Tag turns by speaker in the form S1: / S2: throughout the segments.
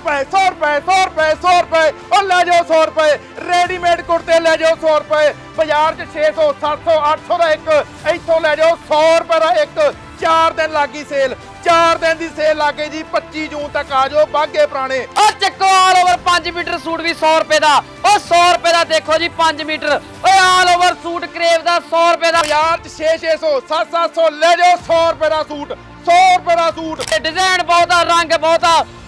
S1: ਰੁਪਏ 100 ਰੁਪਏ 100 ਰੁਪਏ 100 ਰੁਪਏ। ਉਹ ਲੈ ਜਾਓ 100 ਰੁਪਏ। ਰੈਡੀਮੇਡ ਕੁੜਤੇ ਲੈ ਜਾਓ 100 ਰੁਪਏ। ਬਾਜ਼ਾਰ 'ਚ 600 700 800 ਦਾ ਇੱਕ। ਇੱਥੋਂ ਲੈ ਜਾਓ 100 ਰੁਪਏ ਦਾ ਇੱਕ। 4 ਦਿਨ ਲੱਗੀ ਸੇਲ 4 ਦਿਨ ਦੀ ਸੇਲ ਲੱਗੇ ਜੀ। 25 ਜੂਨ ਤੱਕ ਆ ਜਾਓ ਬਾਗੇ ਪੁਰਾਣੇ।
S2: ਉਹ ਚੱਕੋ ਆਲ ਓਵਰ 5 ਮੀਟਰ ਸੂਟ ਵੀ 100 ਰੁਪਏ ਦਾ। ਉਹ 100 ਰੁਪਏ ਦਾ ਦੇਖੋ ਜੀ 5 ਮੀਟਰ। ਓਏ ਆਲ ਓਵਰ ਸੂਟ ਕਰੇਵ ਦਾ 100 ਰੁਪਏ ਦਾ।
S1: ਬਾਜ਼ਾਰ 'ਚ 6 600 7 700 ਲੈ ਜਾਓ 100 ਰੁਪਏ ਦਾ ਸੂਟ। 100 ਰੁਪਏ ਦਾ ਸੂਟ।
S2: ਡਿਜ਼ਾਈਨ ਬਹੁਤਾ ਰੰਗ ਬਹੁਤਾ ਚੈੱਕ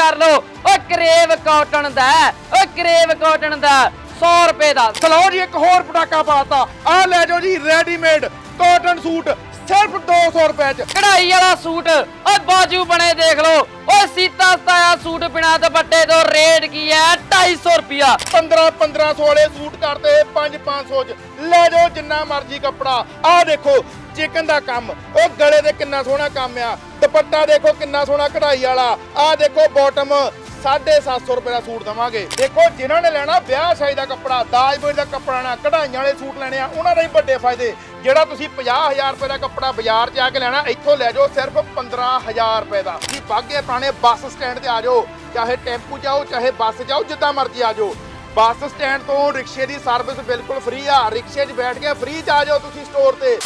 S2: ਕਰ ਲਓ। ਉਹ ਕਰੇਵ ਕਾਟਨ ਦਾ ਉਹ ਕਰੇਵ ਕਾਟਨ ਦਾ 100 ਰੁਪਏ ਦਾ।
S1: ਚਲੋ ਜੀ ਇੱਕ ਹੋਰ ਪਟਾਕਾ ਪਾਤਾ। ਆ ਲੈ ਜਾਓ ਜੀ ਰੈਡੀਮੇਡ ਕਾਟਨ ਸੂਟ ਸਿਰਫ 200 ਰੁਪਏ 'ਚ।
S2: ਕਢਾਈ ਵਾਲਾ ਸੂਟ। ਓਏ ਬਾਜੂ ਬਣੇ ਦੇਖ ਲਓ। ਓਏ ਸੀਤਾ ਸਤਾਇਆ ਸੂਟ ਬਿਨਾ ਦੁਪੱਟੇ ਤੋਂ। ਰੇਟ ਕੀ ਹੈ? 250 ਰੁਪਿਆ
S1: 15 1500 ਵਾਲੇ ਸੂਟ ਕਰਦੇ 5 500 ਚ। ਲੈ ਜਾਓ ਜਿੰਨਾ ਮਰਜ਼ੀ ਕੱਪੜਾ। ਆਹ ਦੇਖੋ ਚਿਕਨ ਦਾ ਕੰਮ। ਉਹ ਗਲੇ ਦੇ ਕਿੰਨਾ ਸੋਹਣਾ ਕੰਮ ਆ। ਦੁਪੱਟਾ ਦੇਖੋ ਕਿੰਨਾ ਸੋਹਣਾ ਕਢਾਈ ਵਾਲਾ। ਆਹ ਦੇਖੋ ਬਾਟਮ 750 ਰੁਪਏ ਦਾ ਸੂਟ ਦਵਾਂਗੇ। ਦੇਖੋ, ਜਿਨ੍ਹਾਂ ਨੇ ਲੈਣਾ ਵਿਆਹ ਸ਼ਾਦੀ ਦਾ ਕੱਪੜਾ, ਦਾਜ ਬੋਝ ਦਾ ਕੱਪੜਾ ਨਾ ਕਢਾਈਆਂ ਵਾਲੇ ਸੂਟ ਲੈਣੇ ਆ, ਉਹਨਾਂ ਦੇ ਹੀ ਵੱਡੇ ਫਾਇਦੇ। ਜਿਹੜਾ ਤੁਸੀਂ 50000 ਰੁਪਏ ਦਾ ਕੱਪੜਾ ਬਾਜ਼ਾਰ 'ਚ ਆ ਕੇ ਲੈਣਾ, ਇੱਥੋਂ ਲੈ ਜਾਓ ਸਿਰਫ 15000 ਰੁਪਏ ਦਾ। ਜੀ ਬਾਗੇ ਪੁਰਾਣੇ ਬੱਸ ਸਟੈਂਡ ਤੇ ਆ ਜਾਓ, ਚਾਹੇ ਟੈਂਪੂ ਜਾਓ, ਚਾਹੇ ਬੱਸ ਜਾਓ, ਜਿੱਦਾਂ ਮਰਜ਼ੀ ਆ ਜਾਓ। ਬੱਸ ਸਟੈਂਡ ਤੋਂ ਰਿਕਸ਼ੇ ਦੀ ਸਰਵਿਸ ਬਿਲਕੁਲ ਫ੍ਰੀ ਆ। ਰਿਕਸ਼ੇ 'ਚ ਬੈਠ ਕੇ ਫ੍ਰੀ 'ਚ ਆ ਜਾਓ ਤੁਸੀਂ ਸਟੋਰ ਤੇ।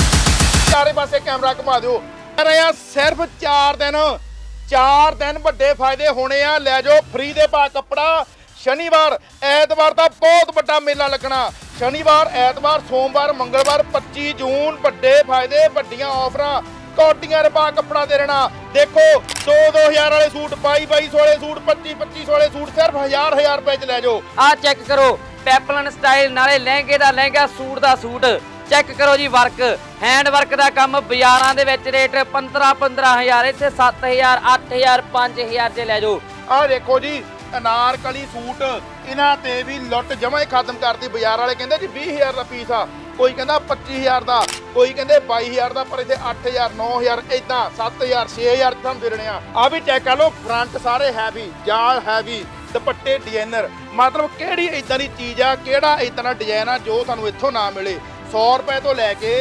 S1: ਚਾਰੇ ਪਾਸੇ ਕੈਮਰਾ ਘੁਮਾ ਦਿਓ। ਰਹੇ, ਸਿਰਫ 4 ਦਿਨ 4 ਦਿਨ ਵੱਡੇ ਫਾਇਦੇ ਹੋਣੇ ਆ। ਲੈ ਜਾਓ ਫ੍ਰੀ ਦੇ ਪਾ ਕੱਪੜਾ। ਸ਼ਨੀਵਾਰ, ਐਤਵਾਰ ਦਾ ਬਹੁਤ ਵੱਡਾ ਮੇਲਾ ਲੱਗਣਾ। ਸ਼ਨੀਵਾਰ, ਐਤਵਾਰ, ਸੋਮਵਾਰ, ਮੰਗਲਵਾਰ 25 ਜੂਨ, ਵੱਡੇ ਫਾਇਦੇ, ਵੱਡੀਆਂ ਆਫਰਾਂ ਕੋਟੀਆਂ ਦੇ ਪਾ ਕੱਪੜਾ ਦੇ ਰਹਿਣਾ ਦੇਖੋ 2-2000 ਵਾਲੇ ਸੂਟ 22-2200 ਵਾਲੇ ਸੂਟ 25-2500 ਵਾਲੇ ਸੂਟ, ਸਿਰਫ 1000-1000 ਰੁਪਏ ਚ ਲੈ ਜਾਓ।
S2: ਆ ਚੈੱਕ ਕਰੋ ਪੈਪਲਨ ਸਟਾਈਲ ਨਾਲੇ ਲਹਿੰਗੇ ਦਾ ਲਹਿੰਗਾ, ਸੂਟ ਦਾ ਸੂਟ। ਚੈੱਕ ਕਰੋ ਜੀ ਵਰਕ ਹੈਂਡ ਵਰਕ ਦਾ ਕੰਮ ਬਾਜ਼ਾਰਾਂ ਦੇ ਵਿੱਚ ਰੇਟ 15 15000 ਇੱਥੇ 7000 8000 5000 ਚ ਲੈ ਜਾਓ।
S1: ਆਹ ਦੇਖੋ ਜੀ, ਅਨਾਰਕਲੀ ਸੂਟ, ਇਹਨਾਂ ਤੇ ਵੀ ਲੁੱਟ ਜਮਾ ਹੀ ਖਤਮ ਕਰਤੀ ਬਾਜ਼ਾਰ ਵਾਲੇ। ਕਹਿੰਦੇ ਜੀ 20000 ਦਾ ਪੀਸ ਆ, ਕੋਈ ਕਹਿੰਦਾ 25000 ਦਾ, ਕੋਈ ਕਹਿੰਦੇ 22000 ਦਾ, ਪਰ ਇੱਥੇ 8000 9000 ਇਦਾਂ 7000 6000 ਤੁਹਾਨੂੰ ਦੇ ਦੇਣੇ ਆ। ਆ ਵੀ ਚੈੱਕ ਕਰ ਲਓ ਫਰੰਟ ਸਾਰੇ ਹੈਵੀ ਜਾਲ ਹੈਵੀ ਦੁਪੱਟੇ ਡਿਜ਼ਾਈਨਰ ਮਤਲਬ ਕਿਹੜੀ ਇਦਾਂ ਦੀ ਚੀਜ਼ ਆ, ਕਿਹੜਾ ਇਦਾਂ ਦਾ ਡਿਜ਼ਾਈਨ ਆ ਜੋ ਤੁਹਾਨੂੰ ਇੱਥੋਂ ਨਾ ਮਿਲੇ। 100 ਰੁਪਏ ਤੋਂ ਲੈ ਕੇ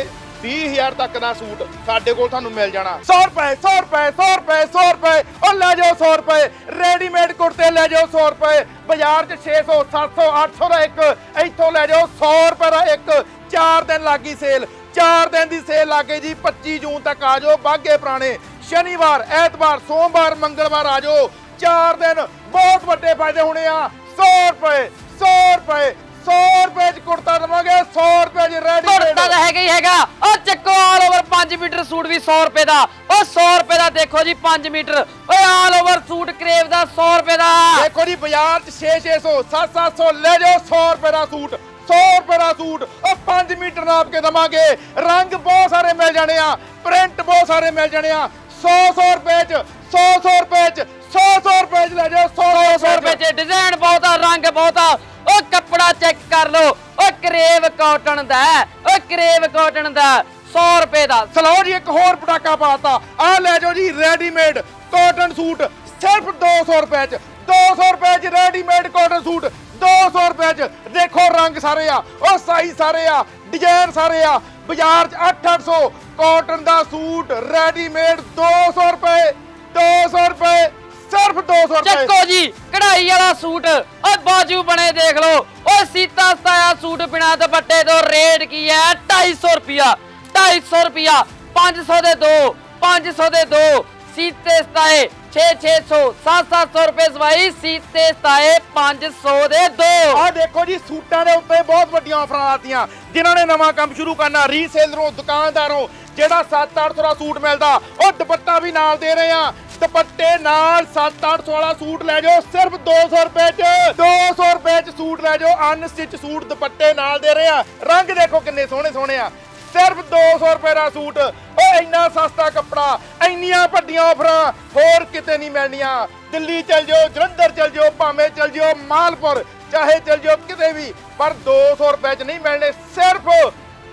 S1: 20000 ਤੱਕ ਦਾ ਸੂਟ ਸਾਡੇ ਕੋਲ ਤੁਹਾਨੂੰ ਮਿਲ ਜਾਣਾ। 100 ਰੁਪਏ 100 ਰੁਪਏ 100 ਰੁਪਏ 100 ਰੁਪਏ। ਉਹ ਲੈ ਜਾਓ 100 ਰੁਪਏ। ਰੈਡੀਮੇਡ ਕੁੜਤੇ ਲੈ ਜਾਓ 100 ਰੁਪਏ। ਬਾਜ਼ਾਰ 'ਚ 600 700 800 ਦਾ ਇੱਕ। ਇੱਥੋਂ ਲੈ ਜਾਓ 100 ਰੁਪਏ ਦਾ ਇੱਕ। 4 ਦਿਨ ਲੱਗੀ ਸੇਲ 4 ਦਿਨ ਦੀ ਸੇਲ ਲੱਗੇ ਜੀ। 25 ਜੂਨ ਤੱਕ ਆ ਜਾਓ। ਬਾਗੇ ਪੁਰਾਣੇ। ਸ਼ਨੀਵਾਰ, ਐਤਵਾਰ, ਸੋਮਵਾਰ, ਮੰਗਲਵਾਰ ਆ ਜਾਓ। 4 ਦਿਨ ਬਹੁਤ ਵੱਡੇ ਫਾਇਦੇ ਹੋਣੇ ਆ। 100 ਰੁਪਏ 100 ਰੁਪਏ। 100 ਰੁਪਏ ਚ ਕੁੜਤਾ ਦਵਾਂਗੇ 100 ਰੁਪਏ ਚ ਰੈਡੀਮੇਡ
S2: ਕੁੜਤਾ ਤਾਂ ਹੈਗਾ ਹੀ ਹੈਗਾ। ਉਹ ਚੱਕੋ ਆਲ ਓਵਰ 5 ਮੀਟਰ ਸੂਟ ਵੀ 100 ਰੁਪਏ ਦਾ। ਉਹ 100 ਰੁਪਏ ਦਾ ਦੇਖੋ ਜੀ 5 ਮੀਟਰ। ਓਏ ਆਲ ਓਵਰ ਸੂਟ ਕਰੇਵ ਦਾ 100 ਰੁਪਏ ਦਾ।
S1: ਦੇਖੋ ਜੀ ਬਾਜ਼ਾਰ 'ਚ 6-600 7-700 ਲੈ ਜਾਓ 100 ਰੁਪਏ ਦਾ ਸੂਟ। 100 ਰੁਪਏ ਦਾ ਸੂਟ। ਉਹ 5 ਮੀਟਰ ਨਾਪ ਕੇ ਦਵਾਂਗੇ। ਰੰਗ ਬਹੁਤ ਸਾਰੇ ਮਿਲ ਜਾਣੇ ਆ। ਪ੍ਰਿੰਟ ਬਹੁਤ ਸਾਰੇ ਮਿਲ ਜਾਣੇ ਆ। 100-100 ਰੁਪਏ 'ਚ 100-100 ਰੁਪਏ 'ਚ 100-100 ਰੁਪਏ 'ਚ ਲੈ ਜਾਓ
S2: 100 ਰੁਪਏ ਚ। ਡਿਜ਼ਾਈਨ ਬਹੁਤਾ ਰੰਗ ਬਹੁਤਾ ਉਹ ਕੱਪੜਾ ਚੈੱਕ ਕਰ ਲਓ ਉਹ ਕਰੇਵ ਕਾਟਨ ਦਾ ਹੈ, ਉਹ ਕਰੇਵ ਕਾਟਨ ਦਾ 100 ਰੁਪਏ ਦਾ।
S1: ਚਲੋ ਜੀ ਇੱਕ ਹੋਰ ਪਟਾਕਾ ਪਾਤਾ। ਆ ਲੈ ਜਾਓ ਜੀ ਰੈਡੀਮੇਡ ਕਾਟਨ ਸੂਟ ਸਿਰਫ 200 ਰੁਪਏ 'ਚ। 200 ਰੁਪਏ 'ਚ ਰੈਡੀਮੇਡ ਕਾਟਨ ਸੂਟ 200 ਰੁਪਏ 'ਚ। ਦੇਖੋ ਰੰਗ ਸਾਰੇ ਆ ਉਹ ਸਾਈਜ਼ ਸਾਰੇ ਆ ਡਿਜ਼ਾਈਨ ਸਾਰੇ ਆ ਬਾਜ਼ਾਰ 'ਚ 8-800 ਕਾਟਨ ਦਾ ਸੂਟ ਰੈਡੀਮੇਡ 200 ਰੁਪਏ 200 ਰੁਪਏ ਸਿਰਫ 200 ਰੁਪਏ।
S2: ਚੱਕੋ ਜੀ ਕਢਾਈ ਵਾਲਾ ਸੂਟ। ਓਏ ਬਾਜੂ ਬਣੇ ਦੇਖ ਲਓ। ਓਏ ਸੀਤਾ ਸਤਾਇਆ ਸੂਟ ਬਿਨਾ ਦੁਪੱਟੇ ਤੋਂ ਰੇਟ ਕੀ ਹੈ? 250 ਰੁਪਿਆ 250 ਰੁਪਿਆ 500 ਦੇ ਦੋ 500 ਦੇ ਦੋ। ਸੀਤੇ ਸਤਾਏ 6 600 700 ਰੁਪਏ ਸਵਾਈ। ਸੀਤੇ ਸਤਾਏ 500 ਦੇ ਦੋ।
S1: ਆਹ ਦੇਖੋ ਜੀ ਸੂਟਾਂ ਦੇ ਉੱਤੇ ਬਹੁਤ ਵੱਡੀਆਂ ਆਫਰਾਂ ਆਤੀਆਂ ਜਿਨ੍ਹਾਂ ਨੇ ਨਵਾਂ ਕੰਮ ਸ਼ੁਰੂ ਕਰਨਾ ਰੀਸੇਲਰੋਂ ਦੁਕਾਨਦਾਰੋਂ ਜਿਹੜਾ 7-800 ਦਾ ਸੂਟ ਮਿਲਦਾ, ਉਹ ਦੁਪੱਟਾ ਵੀ ਨਾਲ ਦੇ ਰਹੇ ਆ ਦੁਪੱਟੇ ਨਾਲ 7-800 ਵਾਲਾ ਸੂਟ ਲੈ ਜਾਓ, ਸਿਰਫ 200 ਰੁਪਏ 'ਚ 200 ਰੁਪਏ 'ਚ ਸੂਟ ਲੈ ਜਾਓ ਅਨਸਟਿਚ ਸੂਟ ਦੁਪੱਟੇ ਨਾਲ ਦੇ ਰਹੇ ਆ ਰੰਗ ਦੇਖੋ ਕਿੰਨੇ ਸੋਹਣੇ ਸੋਹਣੇ ਆ। ਸਿਰਫ 200 ਰੁਪਏ ਦਾ ਸੂਟ, ਉਹ ਇੰਨਾ ਸਸਤਾ ਕੱਪੜਾ, ਇੰਨੀਆਂ ਵੱਡੀਆਂ ਆਫਰਾਂ ਹੋਰ ਕਿਤੇ ਨਹੀਂ ਮਿਲਣੀਆਂ। ਦਿੱਲੀ ਚਲ ਜਾਓ, ਜਲੰਧਰ ਚਲ ਜਾਓ, ਭਾਵੇਂ ਚਲ ਜਾਓ, ਮਾਲਪੁਰ ਚਾਹੇ ਚਲ ਜਾਓ ਕਿਤੇ ਵੀ, ਪਰ 200 ਰੁਪਏ 'ਚ ਨਹੀਂ ਮਿਲਣੇ, ਸਿਰਫ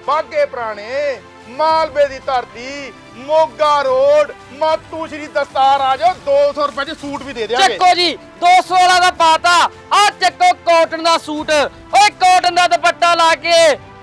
S1: ਬਾਗੇ ਪੁਰਾਣੇ ਮਾਲਵੇ ਦੀ ਧਰਤੀ, ਮੋਗਾ ਰੋਡ, ਮਾਤੂ ਸ਼੍ਰੀ ਦਸਤਾਰ ਆ ਜਾਓ 200 ਰੁਪਏ 'ਚ ਸੂਟ ਵੀ ਦੇ ਦਿਆਂਗੇ।
S2: ਚੱਕੋ ਜੀ 200 ਵਾਲਾ ਦਾ ਪਾਤਾ। ਆ ਚੱਕੋ ਕਾਟਨ ਦਾ ਸੂਟ। ਓਏ ਕਾਟਨ ਦਾ ਦੁਪੱਟਾ ਲਾ ਕੇ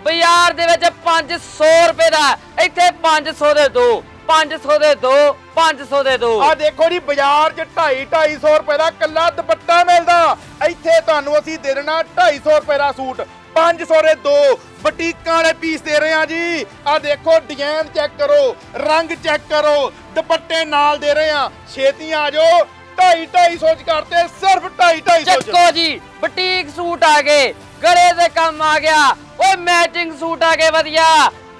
S2: ਬਾਜ਼ਾਰ ਦੇ ਵਿੱਚ 500 ਰੁਪਏ ਦਾ। ਇੱਥੇ 500 ਦੇ ਦੋ। 500 ਦੇ ਦੋ 500 ਦੇ ਦੋ।
S1: ਆ ਦੇਖੋ ਜੀ ਬਾਜ਼ਾਰ 'ਚ 2.5 250 ਰੁਪਏ ਦਾ ਕੱਲਾ ਦੁਪੱਟਾ ਮਿਲਦਾ। ਇੱਥੇ ਤੁਹਾਨੂੰ ਅਸੀਂ ਦੇ ਦੇਣਾ 250 ਰੁਪਏ ਦਾ ਸੂਟ। 500 ਦੇ ਦੋ ਬਟੀਕਾਂ ਵਾਲੇ ਪੀਸ ਦੇ ਰਹੇ ਆ ਜੀ। ਆ ਦੇਖੋ ਡਿਜ਼ਾਈਨ ਚੈੱਕ ਕਰੋ ਰੰਗ ਚੈੱਕ ਕਰੋ ਦੁਪੱਟੇ ਨਾਲ ਦੇ ਰਹੇ ਆ ਛੇਤੀ ਆ ਜਾਓ 2.5 250 ਚ ਕਰਤੇ ਸਿਰਫ 2.5 250 ਚ।
S2: ਚੱਕੋ ਜੀ ਬੁਟੀਕ ਸੂਟ ਆ ਗਏ ਗਲੇ ਦੇ ਕੰਮ ਆ ਗਿਆ ਓਏ ਮੈਚਿੰਗ ਸੂਟ ਆ ਗਏ ਵਧੀਆ।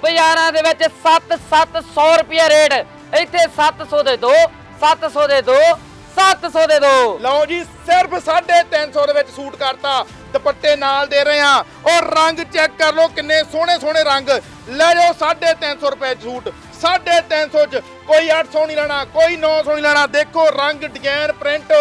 S2: ਬਾਜ਼ਾਰਾਂ ਦੇ ਵਿੱਚ 7 700 ਰੁਪਏ ਰੇਟ। ਇੱਥੇ 700 ਦੇ ਦੋ 700 ਦੇ ਦੋ 700 ਦੇ ਦੋ।
S1: ਲਓ ਜੀ ਸਿਰਫ 350 ਦੇ ਵਿੱਚ ਸੂਟ ਕਰਤਾ। ਦੁਪੱਟੇ ਨਾਲ ਦੇ ਰਹੇ ਆ ਔਰ ਰੰਗ ਚੈੱਕ ਕਰ ਲਓ ਕਿੰਨੇ ਸੋਹਣੇ ਸੋਹਣੇ ਰੰਗ। ਲੈ ਜਾਓ 350 ਰੁਪਏ ਸੂਟ। 350 ਚ ਕੋਈ 800 ਨਹੀਂ ਲੈਣਾ ਕੋਈ 900 ਨਹੀਂ ਲੈਣਾ। ਦੇਖੋ ਰੰਗ ਡਿਜ਼ਾਈਨ ਪ੍ਰਿੰਟ।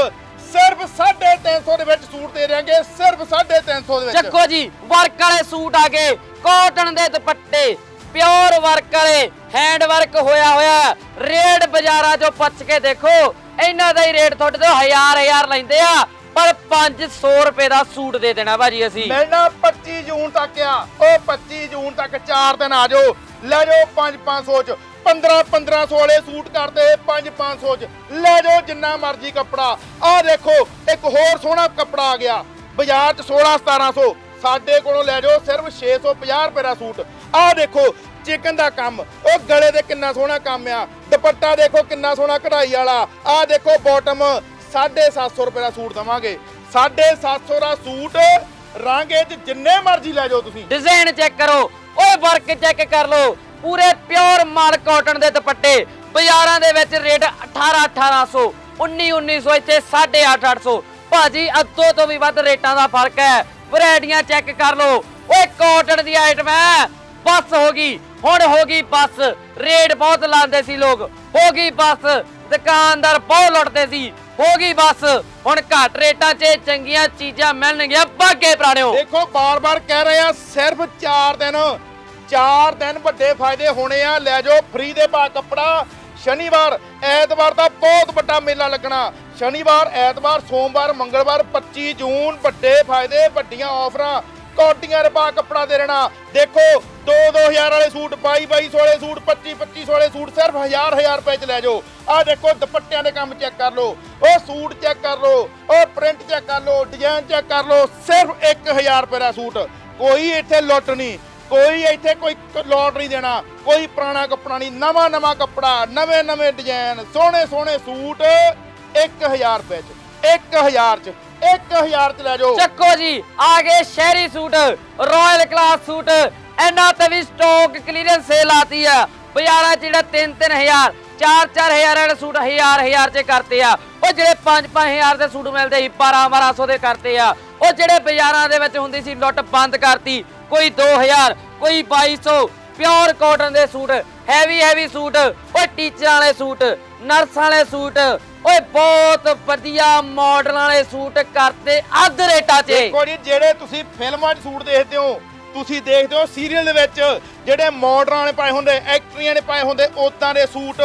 S1: ਸਿਰਫ 350 ਦੇ ਵਿੱਚ ਸੂਟ ਦੇ ਦਿਆਂਗੇ। ਸਿਰਫ 350 ਦੇ ਵਿੱਚ।
S2: ਚੱਕੋ ਜੀ ਵਰਕ ਵਾਲੇ ਸੂਟ ਆ ਗਏ। ਕਾਟਨ ਦੇ ਦੁਪੱਟੇ ਪਿਓਰ ਵਰਕ ਵਾਲੇ ਹੈਂਡ ਵਰਕ ਹੋਇਆ ਹੋਇਆ, ਰੇਟ ਬਾਜ਼ਾਰਾਂ 'ਚੋਂ ਪੁੱਛ ਕੇ ਦੇਖੋ, ਇਹਨਾਂ ਦਾ ਹੀ ਰੇਟ ਤੁਹਾਡੇ ਤੋਂ ਹਜ਼ਾਰ ਹਜ਼ਾਰ ਲੈਂਦੇ ਆ, ਪਰ 500 ਰੁਪਏ ਦਾ ਸੂਟ ਦੇ ਦੇਣਾ ਭਾਜੀ ਅਸੀਂ।
S1: ਮਿਲਣਾ 25 ਜੂਨ ਤੱਕ ਆ, ਉਹ 25 ਜੂਨ ਤੱਕ 4 ਦਿਨ ਆ ਜਾਓ। ਲੈ ਜਾਓ 5 500 ਚ 15 1500 ਵਾਲੇ ਸੂਟ ਕਰਦੇ 5 500 ਚ, ਲੈ ਜਾਓ ਜਿੰਨਾ ਮਰਜ਼ੀ ਕੱਪੜਾ। ਆਹ ਦੇਖੋ, ਇੱਕ ਹੋਰ ਸੋਹਣਾ ਕੱਪੜਾ ਆ ਗਿਆ, ਬਾਜ਼ਾਰ ਚ 16 1700 ਸਾਡੇ ਕੋਲੋਂ ਲੈ ਜਾਓ ਸਿਰਫ 650 ਰੁਪਏ ਦਾ ਸੂਟ। ਆਹ ਦੇਖੋ, ਚਿਕਨ ਦਾ ਕੰਮ। ਉਹ ਗਲੇ ਦੇ ਕਿੰਨਾ ਸੋਹਣਾ ਕੰਮ ਆ। ਦੁਪੱਟਾ ਦੇਖੋ, ਕਿੰਨਾ ਸੋਹਣਾ ਕਢਾਈ ਵਾਲਾ। ਆਹ ਦੇਖੋ ਬਾਟਮ 750 ਰੁਪਏ ਦਾ ਸੂਟ ਦਵਾਂਗੇ। 750 ਦਾ ਸੂਟ ਰਾਂਗੇ ਚ ਜਿੰਨੇ ਮਰਜ਼ੀ ਲੈ ਜਾਓ ਤੁਸੀਂ।
S2: ਡਿਜ਼ਾਈਨ ਚੈੱਕ ਕਰੋ। ਓਏ ਵਰਕ ਚੈੱਕ ਕਰ ਲਓ। ਪੂਰੇ ਪਿਓਰ ਮਾਲ ਕਾਟਨ ਦੇ ਦੁਪੱਟੇ। ਬਾਜ਼ਾਰਾਂ ਦੇ ਵਿੱਚ ਰੇਟ 18 1800 19 1900 ਇੱਥੇ 8.5 800 ਭਾਜੀ ਅੱਧੋ ਤੋਂ ਵੀ ਵੱਧ ਰੇਟਾਂ ਦਾ ਫ਼ਰਕ ਹੈ। ਵੈਰਾਈਟੀਆਂ ਚੈੱਕ ਕਰ ਲਓ। ਓਏ ਕਾਟਨ ਦੀ ਆਈਟਮ ਹੈ। ਬਸ ਹੋ ਗਈ। ਹੁਣ ਹੋ ਗਈ ਬਸ। ਰੇਟ ਬਹੁਤ ਲਾਉਂਦੇ ਸੀ ਲੋਕ। ਹੋ ਗਈ ਬਸ। ਦੁਕਾਨਦਾਰ ਬਹੁਤ ਲੁੱਟਦੇ ਸੀ। ਹੋ ਗਈ ਬਸ। ਹੁਣ ਘੱਟ ਰੇਟਾਂ 'ਚ ਚੰਗੀਆਂ ਚੀਜ਼ਾਂ ਮਿਲਣਗੀਆਂ। ਬਾਗੇ ਪ੍ਰਾਣਿਓ।
S1: ਦੇਖੋ ਬਾਰ-ਬਾਰ ਕਹਿ ਰਹੇ ਆ, ਸਿਰਫ 4 ਦਿਨ। 4 ਦਿਨ ਵੱਡੇ ਫਾਇਦੇ ਹੋਣੇ ਆ। ਲੈ ਜਾਓ ਫ੍ਰੀ ਦੇ ਪਾ ਕੱਪੜਾ। ਸ਼ਨੀਵਾਰ, ਐਤਵਾਰ ਦਾ ਬਹੁਤ ਵੱਡਾ ਮੇਲਾ ਲੱਗਣਾ। ਸ਼ਨੀਵਾਰ, ਐਤਵਾਰ, ਸੋਮਵਾਰ, ਮੰਗਲਵਾਰ 25 ਜੂਨ, ਵੱਡੇ ਫਾਇਦੇ, ਵੱਡੀਆਂ ਆਫਰਾਂ ਕੋਟੀਆਂ ਰੁਪਾ ਕੱਪੜਾ ਦੇ ਰਹਿਣਾ। ਦੇਖੋ 2-2000 ਵਾਲੇ ਸੂਟ 22-2200 ਵਾਲੇ ਸੂਟ 25-2500 ਵਾਲੇ ਸੂਟ, ਸਿਰਫ 1000-1000 ਰੁਪਏ ਚ ਲੈ ਜਾਓ। ਆਹ ਦੇਖੋ, ਦੁਪੱਟਿਆਂ ਦੇ ਕੰਮ ਚੈੱਕ ਕਰ ਲਓ। ਉਹ ਸੂਟ ਚੈੱਕ ਕਰ ਲਓ, ਉਹ ਪ੍ਰਿੰਟ ਚੈੱਕ ਕਰ ਲਓ ਡਿਜ਼ਾਈਨ ਚੈੱਕ ਕਰ ਲਓ, ਸਿਰਫ 1000 ਰੁਪਏ ਦਾ ਸੂਟ। ਕੋਈ ਇੱਥੇ ਲੁੱਟ ਨਹੀਂ, ਕੋਈ ਇੱਥੇ ਕੋਈ ਲੋਟ ਨਹੀਂ ਦੇਣਾ, ਕੋਈ ਪੁਰਾਣਾ ਕੱਪੜਾ ਨਹੀਂ, ਨਵਾਂ ਨਵਾਂ ਕੱਪੜਾ, ਨਵੇਂ ਨਵੇਂ ਡਿਜ਼ਾਈਨ ਸੋਹਣੇ ਸੋਹਣੇ ਸੂਟ 1000 ਰੁਪਏ ਚ 1000 ਚ 1000 ਚ ਲੈ ਜਾਓ।
S2: ਚੱਕੋ ਜੀ, ਆ ਗਏ ਸ਼ਹਿਰੀ ਸੂਟ ਰਾਇਲ ਕਲਾਸ ਸੂਟ। ਇਹਨਾਂ ਤੇ ਵੀ ਸਟਾਕ ਕਲੀਅਰੈਂਸ ਸੇਲ ਆਤੀ ਆ। ਬਾਜ਼ਾਰਾਂ 'ਚ ਜਿਹੜਾ 3-3000 4-4000 ਵਾਲੇ ਸੂਟ 1000-1000 'ਚ ਕਰਤੇ ਆ। ਉਹ ਜਿਹੜੇ 5-5000 ਦੇ ਸੂਟ ਮਿਲਦੇ ਸੀ 12-1200 ਦੇ ਕਰਤੇ ਆ। ਉਹ ਜਿਹੜੇ ਬਾਜ਼ਾਰਾਂ ਦੇ ਵਿੱਚ ਹੁੰਦੀ ਸੀ, ਲੁੱਟ ਬੰਦ ਕਰਤੀ। ਕੋਈ 2000 ਕੋਈ 2200 ਪਿਓਰ ਕਾਟਨ ਦੇ ਸੂਟ। ਹੈਵੀ ਹੈਵੀ ਸੂਟ ਓਏ ਟੀਚਰਾਂ ਵਾਲੇ ਸੂਟ ਨਰਸਾਂ ਵਾਲੇ ਸੂਟ ਓਏ ਬਹੁਤ ਵਧੀਆ ਮਾਡਲਾਂ ਵਾਲੇ ਸੂਟ ਕਰਤੇ ਅੱਧ ਰੇਟਾਂ 'ਚ।
S1: ਦੇਖੋ ਜੀ ਜਿਹੜੇ ਤੁਸੀਂ ਫਿਲਮਾਂ 'ਚ ਸੂਟ ਦੇਖਦੇ ਹੋ ਤੁਸੀਂ ਦੇਖਦੇ ਹੋ ਸੀਰੀਅਲ ਦੇ ਵਿੱਚ ਜਿਹੜੇ ਮਾਡਰਾਂ ਨੇ ਪਾਏ ਹੁੰਦੇ ਐਕਟਰੀਆਂ ਨੇ ਪਾਏ ਹੁੰਦੇ ਉਦਾਂ ਦੇ ਸੂਟ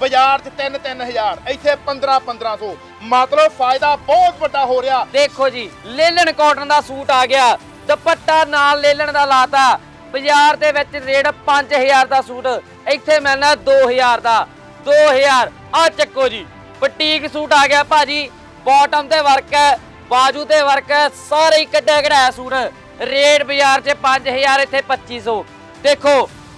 S1: ਬਾਜ਼ਾਰ 'ਚ 3-3000 ਇੱਥੇ 15-1500 ਮਤਲਬ ਫਾਇਦਾ ਬਹੁਤ ਵੱਡਾ ਹੋ ਰਿਹਾ।
S2: ਦੇਖੋ ਜੀ ਲੇਲਨ ਕਾਟਨ ਦਾ ਸੂਟ ਆ ਗਿਆ। ਦੁਪੱਟਾ ਨਾਲ ਲੇਲਨ ਦਾ ਲਾਤਾ। ਬਾਜ਼ਾਰ ਦੇ ਵਿੱਚ ਰੇਟ 5000 ਦਾ ਸੂਟ, ਇੱਥੇ ਮਿਲਣਾ 2000 ਦਾ। 2000 ਆ ਚੱਕੋ ਜੀ, ਬੁਟੀਕ ਸੂਟ ਆ ਗਿਆ ਭਾਜੀ ਬਾਟਮ ਤੇ ਵਰਕ ਹੈ, ਬਾਜੂ ਤੇ ਵਰਕ ਹੈ, ਸਾਰੇ ਹੀ ਕੱਢਿਆ ਕਢਾਇਆ ਸੂਟ। ਰੇਟ ਬਾਜ਼ਾਰ 'ਚ 5000 ਇੱਥੇ 2500 ਦੇਖੋ,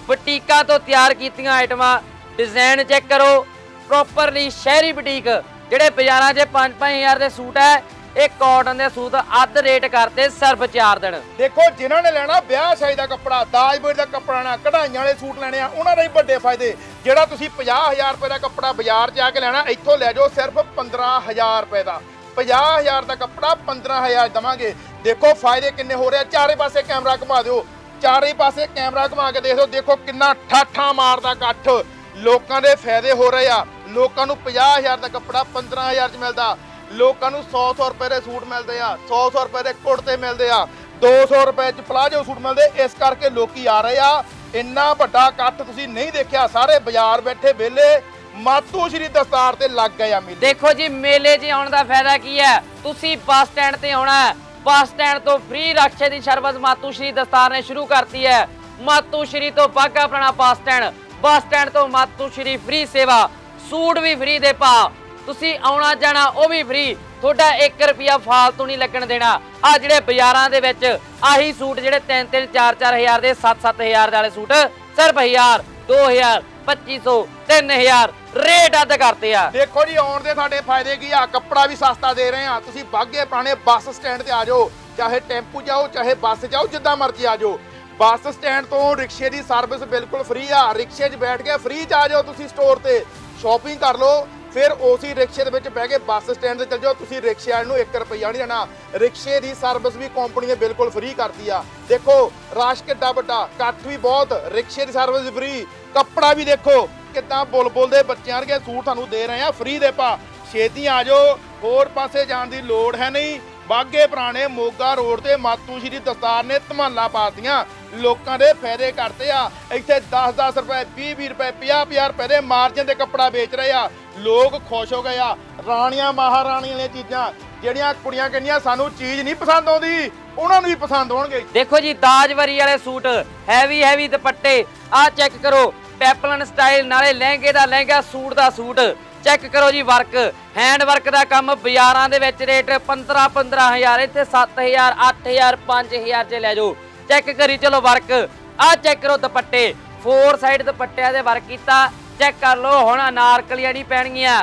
S2: ਬਟੀਕਾਂ ਤੋਂ ਤਿਆਰ ਕੀਤੀਆਂ ਆਈਟਮਾਂ ਡਿਜ਼ਾਈਨ ਚੈੱਕ ਕਰੋ ਪ੍ਰੋਪਰਲੀ ਸ਼ਹਿਰੀ ਬੁਟੀਕ, ਜਿਹੜੇ ਬਾਜ਼ਾਰਾਂ 'ਚ 5-5000 ਦੇ ਸੂਟ ਹੈ ਇਹ ਕਾਟਨ ਦੇ ਸੂਟ ਅੱਧ ਰੇਟ ਕਰਤੇ ਸਿਰਫ 4 ਦਿਨ।
S1: ਦੇਖੋ, ਜਿਨ੍ਹਾਂ ਨੇ ਲੈਣਾ ਵਿਆਹ ਸ਼ਾਦੀ ਦਾ ਕੱਪੜਾ ਦਾਜ ਬੋਝ ਦਾ ਕੱਪੜਾ ਨਾ, ਕਢਾਈਆਂ ਵਾਲੇ ਸੂਟ ਲੈਣੇ ਆ, ਉਹਨਾਂ ਦੇ ਵੱਡੇ ਫਾਇਦੇ। ਜਿਹੜਾ ਤੁਸੀਂ 50000 ਰੁਪਏ ਦਾ ਕੱਪੜਾ ਬਾਜ਼ਾਰ 'ਚ ਆ ਕੇ ਲੈਣਾ, ਇੱਥੋਂ ਲੈ ਜਾਓ ਸਿਰਫ 15000 ਰੁਪਏ ਦਾ। 50000 ਦਾ ਕੱਪੜਾ 15000 ਦਵਾਂਗੇ। ਦੇਖੋ, ਫਾਇਦੇ ਕਿੰਨੇ ਹੋ ਰਹੇ ਆ। ਚਾਰੇ ਪਾਸੇ ਕੈਮਰਾ ਘੁਮਾ ਦਿਓ। ਚਾਰੇ ਪਾਸੇ ਕੈਮਰਾ ਘੁਮਾ ਕੇ ਦੇਖ ਲਓ, ਦੇਖੋ ਕਿੰਨਾ ਠਾਠਾ ਮਾਰਦਾ ਇਕੱਠ। ਲੋਕਾਂ ਦੇ ਫਾਇਦੇ ਹੋ ਰਹੇ ਆ। ਲੋਕਾਂ ਨੂੰ 50000 ਦਾ ਕੱਪੜਾ 15000 ਚ ਮਿਲਦਾ। ਲੋਕਾਂ ਨੂੰ 100-100 ਰੁਪਏ ਦੇ ਸੂਟ ਮਿਲਦੇ ਆ 100-100 ਰੁਪਏ ਦੇ ਕੁੜਤੇ ਮਿਲਦੇ ਆ 200 ਰੁਪਏ ਚ ਪਲਾਜੋ ਸੂਟ ਮਿਲਦੇ, ਇਸ ਕਰਕੇ ਲੋਕੀ ਆ ਰਹੇ ਆ। ਇੰਨਾ ਵੱਡਾ ਇਕੱਠ ਤੁਸੀਂ ਨਹੀਂ ਦੇਖਿਆ, ਸਾਰੇ ਬਾਜ਼ਾਰ ਬੈਠੇ ਵਿਹਲੇ, ਮਾਤੂ ਸ਼੍ਰੀ ਦਸਤਾਰ ਤੇ ਲੱਗ ਗਏ ਆ ਮੇਲੇ।
S2: ਦੇਖੋ ਜੀ, ਮੇਲੇ 'ਚ ਆਉਣ ਦਾ ਫਾਇਦਾ ਕੀ ਹੈ? ਤੁਸੀਂ ਬੱਸ ਸਟੈਂਡ ਤੇ ਆਉਣਾ ਹੈ। ਬੱਸ ਸਟੈਂਡ ਤੋਂ ਫ੍ਰੀ ਰਕਸ਼ੇ ਦੀ ਸਰਵਿਸ ਮਾਤੂ ਸ਼੍ਰੀ ਦਸਤਾਰ ਨੇ ਸ਼ੁਰੂ ਕਰਤੀ ਹੈ। ਮਾਤੂ ਸ਼੍ਰੀ ਤੋਂ ਬਾਗਾ ਪੁਰਾਣਾ ਬੱਸ ਸਟੈਂਡ ਬੱਸ ਸਟੈਂਡ ਤੋਂ ਮਾਤੂ ਸ਼੍ਰੀ ਫ੍ਰੀ ਸੇਵਾ। ਸੂਟ ਵੀ ਫ੍ਰੀ ਦੇ ਪਾ ਤੁਸੀਂ ਆਉਣਾ ਜਾਣਾ ਉਹ ਵੀ ਫ੍ਰੀ ਤੁਹਾਡਾ 1 ਰੁਪਿਆ ਫਾਲਤੂ ਨਹੀਂ ਲੱਗਣ ਦੇਣਾ। ਆ ਜਿਹੜੇ ਬਾਜ਼ਾਰਾਂ ਦੇ ਵਿੱਚ ਆਹੀ ਸੂਟ ਜਿਹੜੇ 3 3 4 4 ਹਜ਼ਾਰ ਦੇ 7 7 ਵਾਲੇ ਸੂਟ, ਸਿਰਫ 1000 2000 2500 3000 ਰੇਟ ਅੱਧ ਕਰਤੇ ਆ।
S1: ਦੇਖੋ ਜੀ, ਆਉਣ ਦੇ ਸਾਡੇ ਫਾਇਦੇ ਕੀ ਆ? ਕੱਪੜਾ ਵੀ ਸਸਤਾ ਦੇ ਰਹੇ ਆ। ਤੁਸੀਂ ਬਾਗੇ ਪੁਰਾਣੇ ਬੱਸ ਸਟੈਂਡ ਤੇ ਆ ਜਾਓ। ਚਾਹੇ ਟੈਂਪੂ ਜਾਓ, ਚਾਹੇ ਬੱਸ ਜਾਓ, ਜਿੱਦਾਂ ਮਰਜ਼ੀ ਆ ਜਾਓ। ਬੱਸ ਸਟੈਂਡ ਤੋਂ ਰਿਕਸ਼ੇ ਦੀ ਸਰਵਿਸ ਬਿਲਕੁਲ ਫ੍ਰੀ ਆ। ਰਿਕਸ਼ੇ 'ਚ ਬੈਠ ਕੇ ਫ੍ਰੀ 'ਚ ਆ ਜਾਓ ਤੁਸੀਂ ਸਟੋਰ ਤੇ। ਸ਼ਾਪਿੰਗ ਕਰ ਲਓ। ਫਿਰ ਉਸੇ ਰਿਕਸ਼ੇ ਦੇ ਵਿੱਚ ਬਹਿ ਕੇ ਬੱਸ ਸਟੈਂਡ ਤੇ ਚੱਲ ਜਾਓ। ਤੁਸੀਂ ਰਿਕਸ਼ੇ ਵਾਲੇ ਨੂੰ 1 ਰੁਪਈਆ ਨਹੀਂ ਦੇਣਾ। ਰਿਕਸ਼ੇ ਦੀ ਸਰਵਿਸ ਵੀ ਕੰਪਨੀ ਨੇ ਬਿਲਕੁਲ ਫ੍ਰੀ ਕਰਤੀ ਆ। ਦੇਖੋ, ਰਾਸ਼ ਕਿੱਡਾ ਵੱਡਾ ਕੱਠ ਵੀ ਬਹੁਤ, ਰਿਕਸ਼ੇ ਦੀ ਸਰਵਿਸ ਫ੍ਰੀ ਕੱਪੜਾ ਵੀ ਦੇਖੋ ਕਿੱਦਾਂ ਬੁਲਬੁਲ ਦੇ ਬੱਚਿਆਂ ਵਰਗੇ ਸੂਟ ਤੁਹਾਨੂੰ ਦੇ ਰਹੇ ਆ। ਫ੍ਰੀ ਦੇ ਪਾ ਛੇਤੀ ਆ ਜਾਓ, ਹੋਰ ਪਾਸੇ ਜਾਣ ਦੀ ਲੋੜ ਹੈ ਨਹੀਂ। ਬਾਗੇ ਪੁਰਾਣੇ ਮੋਗਾ ਰੋਡ ਤੇ ਮਾਤੂ ਸ਼੍ਰੀ ਦਸਤਾਰ ਨੇ ਧਮਾਲਾ ਪਾਤੀਆਂ। ਲੋਕਾਂ ਦੇ ਫਾਇਦੇ ਕਰਤੇ ਆ। ਇੱਥੇ 10-10 ਰੁਪਏ 20-20 ਰੁਪਏ 50-50 ਰੁਪਏ ਦੇ ਮਾਰਜਨ ਦੇ ਕੱਪੜਾ ਵੇਚ ਰਹੇ ਆ। ਲੋਕ ਖੁਸ਼ ਹੋ ਗਏ ਆ। ਰਾਣੀਆਂ, ਮਹਾਰਾਣੀਆਂ ਦੀਆਂ ਚੀਜ਼ਾਂ, ਜਿਹੜੀਆਂ ਕੁੜੀਆਂ ਕਹਿੰਦੀਆਂ ਸਾਨੂੰ ਚੀਜ਼ ਨਹੀਂ ਪਸੰਦ ਆਉਂਦੀ, ਉਹਨਾਂ ਨੂੰ ਵੀ ਪਸੰਦ ਆਉਣਗੇ।
S2: ਦੇਖੋ ਜੀ ਦਾਜਵਰੀ ਵਾਲੇ ਸੂਟ ਹੈਵੀ ਹੈਵੀ ਦੁਪੱਟੇ ਆ ਚੈੱਕ ਕਰੋ ਪੈਪਲਨ ਸਟਾਈਲ ਨਾਲੇ ਲਹਿੰਗੇ ਦਾ ਲਹਿੰਗਾ, ਸੂਟ ਦਾ ਸੂਟ। ਚੈੱਕ ਕਰੋ ਜੀ ਵਰਕ। ਹੈਂਡ ਵਰਕ ਦਾ ਕੰਮ ਬਾਜ਼ਾਰਾਂ ਦੇ ਵਿੱਚ ਰੇਟ 15 15000 ਇੱਥੇ 7000 8000 5000 ਚ ਲੈ ਜਾਓ। ਚੈੱਕ ਕਰੀ, ਚਲੋ ਵਰਕ। ਆ ਚੈੱਕ ਕਰੋ ਦੁਪੱਟੇ। ਫੋਰ ਸਾਈਡ ਦੁਪੱਟਿਆਂ ਦੇ ਵਰਕ ਕੀਤਾ। ਚੈੱਕ ਕਰ ਲਓ, ਹੁਣ ਅਨਾਰਕਲੀਆਂ ਨਹੀਂ ਪੈਣਗੀਆਂ।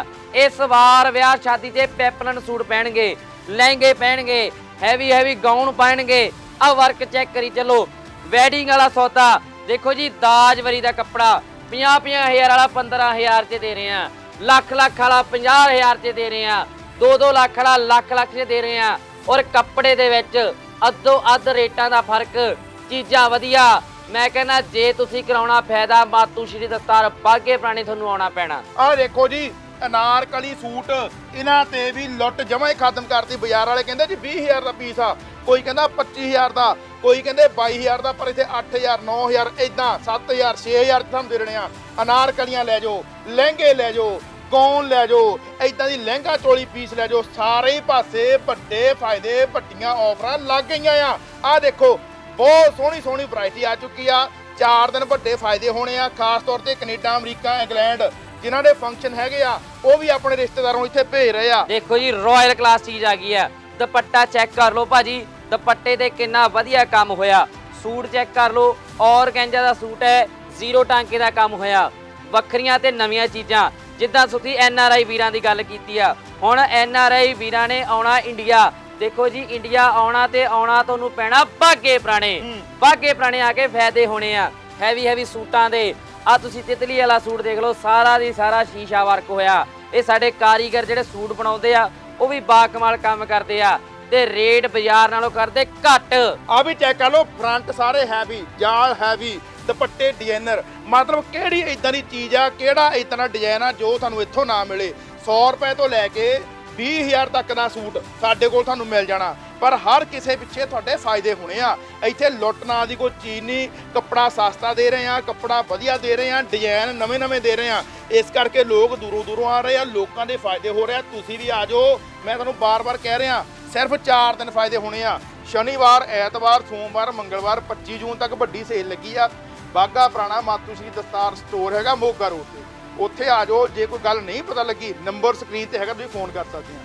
S2: ਇਸ ਵਾਰ ਵਿਆਹ ਸ਼ਾਦੀ ਤੇ ਪੈਪਲਨ ਸੂਟ ਪਹਿਣਗੇ ਲਹਿੰਗੇ ਪਹਿਣਗੇ ਹੈਵੀ ਹੈਵੀ ਗਾਊਨ ਪਹਿਣਗੇ ਆ ਵਰਕ ਚੈੱਕ ਕਰੀ, ਚਲੋ। ਵੈਡਿੰਗ ਵਾਲਾ ਸੌਦਾ। ਦੇਖੋ ਜੀ, ਦਾਜ ਵਰੀ ਦਾ ਕੱਪੜਾ। 50 ਹਜ਼ਾਰ ਵਾਲਾ 15000 ਚ ਦੇ ਰਹੇ ਆ ਲੱਖ ਲੱਖ ਵਾਲਾ 50000 ਚ ਦੇ ਰਹੇ ਆ। 2-2 ਲੱਖ ਵਾਲਾ ਲੱਖ ਲੱਖ ਚ ਦੇ ਰਹੇ ਆ। ਔਰ ਕੱਪੜੇ ਦੇ ਵਿੱਚ ਅੱਧੋ ਅੱਧ ਰੇਟਾਂ ਦਾ ਫ਼ਰਕ। ਚੀਜ਼ਾਂ ਵਧੀਆ। ਮੈਂ ਕਹਿੰਦਾ ਜੇ ਤੁਸੀਂ ਕਰਾਉਣਾ ਫਾਇਦਾ ਮਾਤੂ ਸ਼੍ਰੀ ਦਸਤਾਰ, ਬਾਗੇ ਪ੍ਰਾਣੇ ਤੁਹਾਨੂੰ ਆਉਣਾ ਪੈਣਾ।
S1: ਆਹ ਦੇਖੋ ਜੀ ਅਨਾਰਕਲੀ ਸੂਟ, ਇਹਨਾਂ ਤੇ ਵੀ ਲੁੱਟ ਜਮਾ ਹੀ ਖਤਮ ਕਰਤੀ ਬਾਜ਼ਾਰ ਵਾਲੇ। ਕਹਿੰਦੇ ਜੀ 20000 ਦਾ ਪੀਸ ਆ। ਕੋਈ ਕਹਿੰਦਾ 25000 ਦਾ, ਕੋਈ ਕਹਿੰਦੇ 22000 ਦਾ, ਪਰ ਇੱਥੇ 8000 9000 ਇਦਾਂ 7000 6000 ਤੁਹਾਨੂੰ ਦੇ ਦੇਣੇ ਆ। ਅਨਾਰਕਲੀਆਂ ਲੈ ਜਾਓ, ਲਹਿੰਗੇ ਲੈ ਜਾਓ ਗੌਨ ਲੈ ਜਾਓ ਇਦਾਂ ਦੀ ਲਹਿੰਗਾ ਚੋਲੀ ਪੀਸ ਲੈ ਜਾਓ। ਸਾਰੇ ਪਾਸੇ ਵੱਡੇ ਫਾਇਦੇ, ਵੱਡੀਆਂ ਆਫਰਾਂ ਲੱਗ ਗਈਆਂ ਆ। ਆਹ ਦੇਖੋ, ਬਹੁਤ ਸੋਹਣੀ ਸੋਹਣੀ ਵੈਰਾਈਟੀ ਆ ਚੁੱਕੀ ਆ। ਚਾਰ ਦਿਨ ਵੱਡੇ ਫਾਇਦੇ ਹੋਣੇ ਆ, ਖਾਸ ਤੌਰ ਤੇ ਕੈਨੇਡਾ, ਅਮਰੀਕਾ, ਇੰਗਲੈਂਡ। ਜਿਨ੍ਹਾਂ ਦੇ ਫੰਕਸ਼ਨ ਹੈਗੇ ਆ ਉਹ ਵੀ ਆਪਣੇ ਰਿਸ਼ਤੇਦਾਰਾਂ ਨੂੰ ਇੱਥੇ ਭੇਜ ਰਹੇ ਆ।
S2: ਦੇਖੋ ਜੀ ਰਾਇਲ ਕਲਾਸ ਚੀਜ਼ ਆ ਗਈ ਹੈ ਦੁਪੱਟਾ ਚੈੱਕ ਕਰ ਲਓ ਭਾਜੀ ਦੁਪੱਟੇ ਤੇ ਕਿੰਨਾ ਵਧੀਆ ਕੰਮ ਹੋਇਆ। ਸੂਟ ਚੈੱਕ ਕਰ ਲਓ ਔਰਗੈਂਜਾ ਦਾ ਸੂਟ ਹੈ ਜ਼ੀਰੋ ਟਾਂਕੇ ਦਾ ਕੰਮ ਹੋਇਆ। ਵੱਖਰੀਆਂ ਤੇ ਨਵੀਆਂ ਚੀਜ਼ਾਂ ਜਿੱਦਾਂ ਤੁਸੀਂ ਐਨ ਆਰ ਆਈ ਵੀਰਾਂ ਦੀ ਗੱਲ ਕੀਤੀ ਆ। ਹੁਣ ਐਨ ਆਰ ਆਈ ਵੀਰਾਂ ਨੇ ਆਉਣਾ ਇੰਡੀਆ ਦੇਖੋ ਜੀ ਇੰਡੀਆ ਆਉਣਾ ਤੇ ਆਉਣਾ ਤੁਹਾਨੂੰ ਪੈਣਾ ਬਾਗੇ ਪੁਰਾਣੇ। ਬਾਗੇ ਪੁਰਾਣੇ ਆ ਕੇ ਫਾਇਦੇ ਹੋਣੇ ਆ। ਹੈਵੀ ਹੈਵੀ ਸੂਟਾਂ ਦੇ। ਆ ਤੁਸੀਂ ਤਿਤਲੀ ਵਾਲਾ ਸੂਟ ਦੇਖ ਲਓ, ਸਾਰਾ ਦੀ ਸਾਰਾ ਸ਼ੀਸ਼ਾ ਵਰਕ ਹੋਇਆ। ਇਹ ਸਾਡੇ ਕਾਰੀਗਰ ਜਿਹੜੇ ਸੂਟ ਬਣਾਉਂਦੇ ਆ, ਉਹ ਵੀ ਬਾਕਮਾਲ ਕੰਮ ਕਰਦੇ ਆ ਤੇ ਰੇਟ ਬਾਜ਼ਾਰ ਨਾਲੋਂ ਕਰਦੇ ਘੱਟ।
S1: ਆ ਵੀ ਚੈੱਕ ਕਰ ਲਓ ਫਰੰਟ ਸਾਰੇ ਹੈਵੀ ਜਾਲ ਹੈਵੀ ਦੁਪੱਟੇ ਡਿਜ਼ਾਈਨਰ ਮਤਲਬ ਕਿਹੜੀ ਇਦਾਂ ਦੀ ਚੀਜ਼ ਆ, ਕਿਹੜਾ ਇਤਨਾ ਡਿਜ਼ਾਈਨ ਆ ਜੋ ਤੁਹਾਨੂੰ ਇੱਥੋਂ ਨਾ ਮਿਲੇ। 100 ਰੁਪਏ ਤੋਂ ਲੈ ਕੇ 20000 ਤੱਕ ਦਾ ਸੂਟ ਸਾਡੇ ਕੋਲ ਤੁਹਾਨੂੰ ਮਿਲ ਜਾਣਾ। ਪਰ ਹਰ ਕਿਸੇ ਪਿੱਛੇ ਤੁਹਾਡੇ ਫਾਇਦੇ ਹੋਣੇ ਆ। ਇੱਥੇ ਲੁੱਟ ਨਾਂ ਦੀ ਕੋਈ ਚੀਜ਼ ਨਹੀਂ। ਕੱਪੜਾ ਸਸਤਾ ਦੇ ਰਹੇ ਆ, ਕੱਪੜਾ ਵਧੀਆ ਦੇ ਰਹੇ ਆ ਡਿਜ਼ਾਈਨ ਨਵੇਂ-ਨਵੇਂ ਦੇ ਰਹੇ ਆ। ਇਸ ਕਰਕੇ ਲੋਕ ਦੂਰੋਂ ਦੂਰੋਂ ਆ ਰਹੇ ਆ, ਲੋਕਾਂ ਦੇ ਫਾਇਦੇ ਹੋ ਰਹੇ ਆ। ਤੁਸੀਂ ਵੀ ਆ ਜਾਓ। ਮੈਂ ਤੁਹਾਨੂੰ ਬਾਰ-ਬਾਰ ਕਹਿ ਰਿਹਾ, ਸਿਰਫ 4 ਦਿਨ ਫਾਇਦੇ ਹੋਣੇ ਆ। ਸ਼ਨੀਵਾਰ, ਐਤਵਾਰ, ਸੋਮਵਾਰ, ਮੰਗਲਵਾਰ 25 ਜੂਨ ਤੱਕ ਵੱਡੀ ਸੇਲ ਲੱਗੀ ਆ। ਬਾਗਾ ਪੁਰਾਣਾ ਮਾਤੂ ਸ਼੍ਰੀ ਦਸਤਾਰ ਸਟੋਰ ਹੈਗਾ ਮੋਗਾ ਰੋਡ ਤੇ। ਉੱਥੇ ਆ ਜਾਓ, ਜੇ ਕੋਈ ਗੱਲ ਨਹੀਂ ਪਤਾ ਲੱਗੀ, ਨੰਬਰ ਸਕਰੀਨ ਤੇ ਹੈਗਾ, ਤੁਸੀਂ ਫੋਨ ਕਰ ਸਕਦੇ ਆ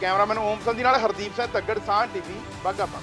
S1: ਕੈਮਰਾਮੈਨ ਓਮ ਸੰਧੀ ਨਾਲ ਹਰਦੀਪ ਸਿੰਘ ਤੱਗੜ ਸਾਹ ਟੀਵੀ ਬਾਗਾ ਪੁਰਾਣਾ